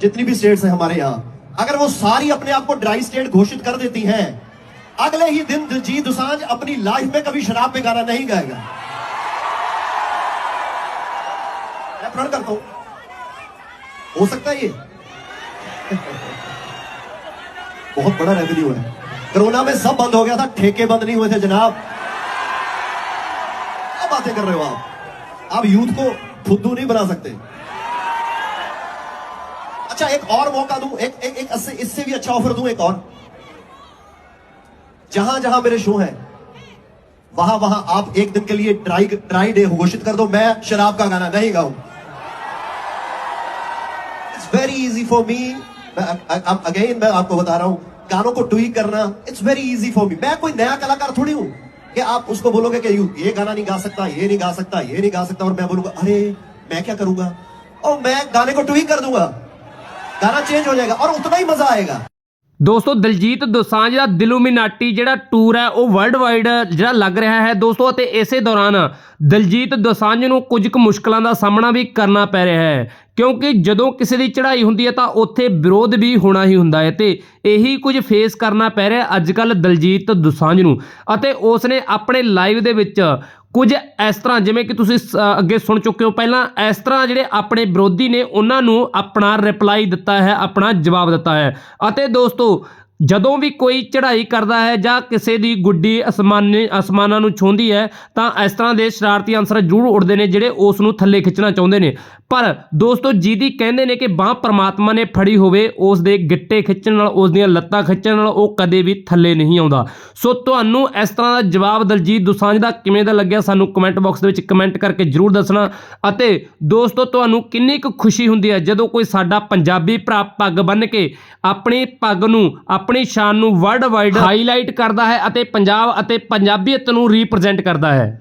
जितनी भी स्टेट्स हैं हमारे यहाँ, अगर वो सारी अपने आप को ड्राई स्टेट घोषित कर देती हैं, अगले ही दिन दिलजीत दोसांझ अपनी लाइफ में कभी शराब पे गाना नहीं गाएगा। मैं प्रण करता हूँ। हो सकता है ये। बहुत बड़ा रेवेन्यू है। कोरोना में सब बंद हो गया था, ठेके बंद नहीं हुए थे जनाब। क्या बातें कर रहे हो आप? आप यूथ को फुद्दू नहीं बना सकते। अच्छा एक और मौका दूँ एक एक, एक इससे भी अच्छा ऑफ़र दूँ एक और। जहाँ जहाँ मेरे शो हैं वहाँ वहाँ आप एक दिन के लिए ड्राई ड्राई डे घोषित कर दो मैं शराब का गाना नहीं गाऊं। It's very easy for me again मैं आपको बता रहा हूँ गानों को ट्वीक करना it's very easy for me मैं कोई नया कलाकार थोड़ी हूँ कि आप उसको बोलोगे कि ये गाना नहीं गा सकता ये नहीं गा सकता ये नहीं गा सकता। और मैं बोलूँगा अरे मैं क्या करूँगा? और मैं गाने को ट्वीक कर दूँगा। गाना चेंज हो जाएगा और उतना ही मजा आएगा ਦੋਸਤੋ ਦਲਜੀਤ ਦੋਸਾਂਝ ਦਾ ਦਿਲੂਮੀਨਾਟੀ ਜਿਹੜਾ ਟੂਰ ਹੈ ਉਹ ਵਰਲਡ ਵਾਈਡ ਜਿਹੜਾ ਲੱਗ ਰਿਹਾ ਹੈ ਦੋਸਤੋ ਅਤੇ ਇਸੇ ਦੌਰਾਨ ਦਲਜੀਤ ਦੋਸਾਂਝ ਨੂੰ ਕੁਝ ਕੁ ਮੁਸ਼ਕਲਾਂ ਦਾ ਸਾਹਮਣਾ ਵੀ ਕਰਨਾ ਪੈ ਰਿਹਾ ਹੈ ਕਿਉਂਕਿ ਜਦੋਂ ਕਿਸੇ ਦੀ ਚੜ੍ਹਾਈ ਹੁੰਦੀ ਹੈ ਤਾਂ ਉੱਥੇ ਵਿਰੋਧ ਵੀ ਹੋਣਾ ਹੀ ਹੁੰਦਾ ਹੈ ਤੇ ਇਹੀ ਕੁਝ ਫੇਸ ਕਰਨਾ ਪੈ ਰਿਹਾ ਅੱਜ ਕੱਲ ਦਲਜੀਤ ਦੋਸਾਂਝ ਨੂੰ ਅਤੇ ਉਸ ਨੇ ਆਪਣੇ ਲਾਈਵ ਦੇ ਵਿੱਚ ਕੁਝ ਇਸ ਤਰ੍ਹਾਂ, ਜਿਵੇਂ ਕਿ ਤੁਸੀਂ ਸ- ਅੱਗੇ ਸੁਣ ਚੁੱਕੇ ਹੋ, ਪਹਿਲਾਂ ਇਸ ਤਰ੍ਹਾਂ ਜਿਹੜੇ ਆਪਣੇ ਵਿਰੋਧੀ ਨੇ, ਉਹਨਾਂ ਨੂੰ ਆਪਣਾ ਰਿਪਲਾਈ ਦਿੱਤਾ ਹੈ, ਆਪਣਾ ਜਵਾਬ ਦਿੱਤਾ ਹੈ। ਅਤੇ ਦੋਸਤੋ ਜਦੋਂ ਵੀ ਕੋਈ ਚੜ੍ਹਾਈ ਕਰਦਾ ਹੈ ਜਾਂ ਕਿਸੇ ਦੀ ਗੁੱਡੀ ਅਸਮਾਨੀ ਅਸਮਾਨਾਂ ਨੂੰ ਛੂੰਹਦੀ ਹੈ, ਤਾਂ ਇਸ ਤਰ੍ਹਾਂ ਦੇ ਸ਼ਰਾਰਤੀ ਅੰਸਰ ਜ਼ਰੂਰ ਉੱਡਦੇ ਨੇ ਜਿਹੜੇ ਉਸ ਨੂੰ ਥੱਲੇ ਖਿੱਚਣਾ ਚਾਹੁੰਦੇ ਨੇ। ਪਰ ਦੋਸਤੋ, ਜਿਹਦੀ ਕਹਿੰਦੇ ਨੇ ਕਿ ਬਾਹ ਪਰਮਾਤਮਾ ਨੇ ਫੜੀ ਹੋਵੇ, ਉਸ ਦੇ ਗਿੱਟੇ ਖਿੱਚਣ ਨਾਲ, ਉਸ ਦੀਆਂ ਲੱਤਾਂ ਖਿੱਚਣ ਨਾਲ ਉਹ ਕਦੇ ਵੀ ਥੱਲੇ ਨਹੀਂ ਆਉਂਦਾ। ਸੋ ਤੁਹਾਨੂੰ ਇਸ ਤਰ੍ਹਾਂ ਦਾ ਜਵਾਬ ਦਲਜੀਤ ਦੋਸਾਂਝ ਦਾ ਕਿਵੇਂ ਦਾ ਲੱਗਿਆ, ਸਾਨੂੰ ਕਮੈਂਟ ਬਾਕਸ ਦੇ ਵਿੱਚ ਕਮੈਂਟ ਕਰਕੇ ਜਰੂਰ ਦੱਸਣਾ। ਅਤੇ ਦੋਸਤੋ, ਤੁਹਾਨੂੰ ਕਿੰਨੀ ਕੁ ਖੁਸ਼ੀ ਹੁੰਦੀ ਹੈ ਜਦੋਂ ਕੋਈ ਸਾਡਾ ਪੰਜਾਬੀ ਭਰਾ ਪੱਗ ਬੰਨ੍ਹ ਕੇ ਆਪਣੀ ਪੱਗ ਨੂੰ ਆਪਣੀ ਸ਼ਾਨ ਨੂੰ ਵਰਲਡ ਵਾਈਡ ਹਾਈਲਾਈਟ ਕਰਦਾ ਹੈ ਅਤੇ ਪੰਜਾਬ ਅਤੇ ਪੰਜਾਬੀਅਤ ਨੂੰ ਰਿਪਰੈਜ਼ੈਂਟ ਕਰਦਾ ਹੈ।